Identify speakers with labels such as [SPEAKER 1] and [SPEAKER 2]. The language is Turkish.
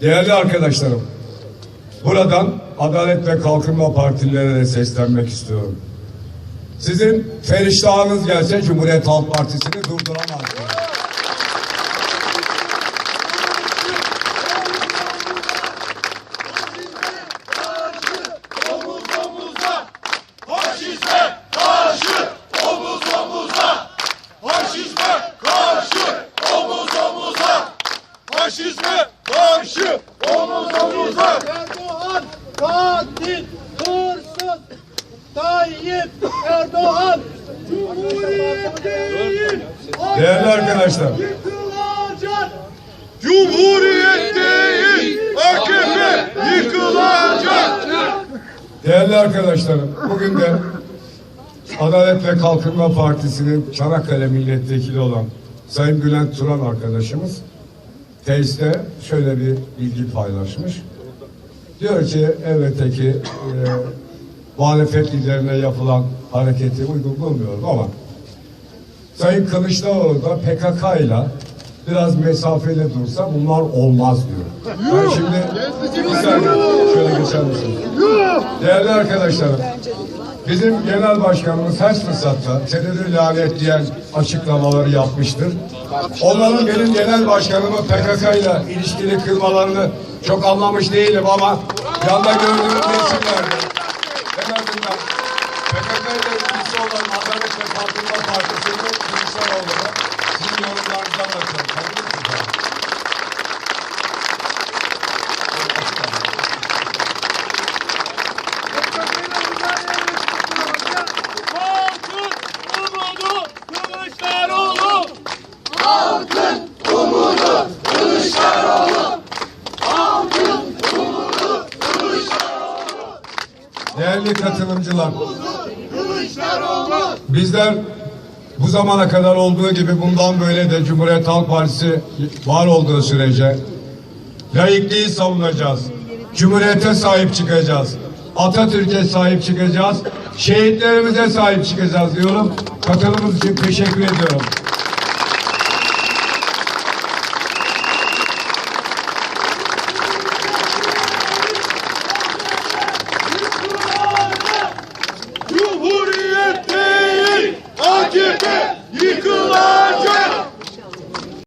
[SPEAKER 1] Değerli arkadaşlarım, buradan Adalet ve Kalkınma Partilerine de seslenmek istiyorum. Sizin feriştahınız gelse Cumhuriyet Halk Partisi'ni durduramaz.
[SPEAKER 2] Faşizme karşı omuz omuza.
[SPEAKER 3] Erdoğan katil, hırsız, Tayyip Erdoğan Cumhuriyet değil,
[SPEAKER 1] Değerli arkadaşlar,
[SPEAKER 3] yıkılacak.
[SPEAKER 2] Cumhuriyet değil, AKP yıkılacak.
[SPEAKER 1] değerli arkadaşlarım, bugün de Adalet ve Kalkınma Partisi'nin Çanakkale milletvekili olan Sayın Bülent Turan arkadaşımız Teyz'de şöyle bir bilgi paylaşmış. Diyor ki elbette ki e, muhalefet liderine yapılan hareketi uygun bulmuyorum ama Sayın Kılıçdaroğlu da PKK ile biraz mesafeli dursa bunlar olmaz diyor. Ben şimdi şöyle geçer misiniz? Değerli arkadaşlarım, bizim genel başkanımız her fırsatta terörü lanetleyen açıklamaları yapmıştır. Onların benim genel başkanımı PKK ile ilişkili kırmalarını çok anlamış değilim ama yanda gördüğüm resimlerde en azından PKK ile ilgisi olan Adalet ve Kalkınma Partisi'nin Kılıçdaroğlu'nu sizin yorumlarınızdan bakıyorum. Kabul misiniz?
[SPEAKER 3] Halkın umudu Kılıçdaroğlu.
[SPEAKER 1] Değerli katılımcılar. Bizler bu zamana kadar olduğu gibi bundan böyle de Cumhuriyet Halk Partisi var olduğu sürece laikliği savunacağız. Cumhuriyete sahip çıkacağız. Atatürk'e sahip çıkacağız. Şehitlerimize sahip çıkacağız diyorum. Katılımınız için teşekkür ediyorum.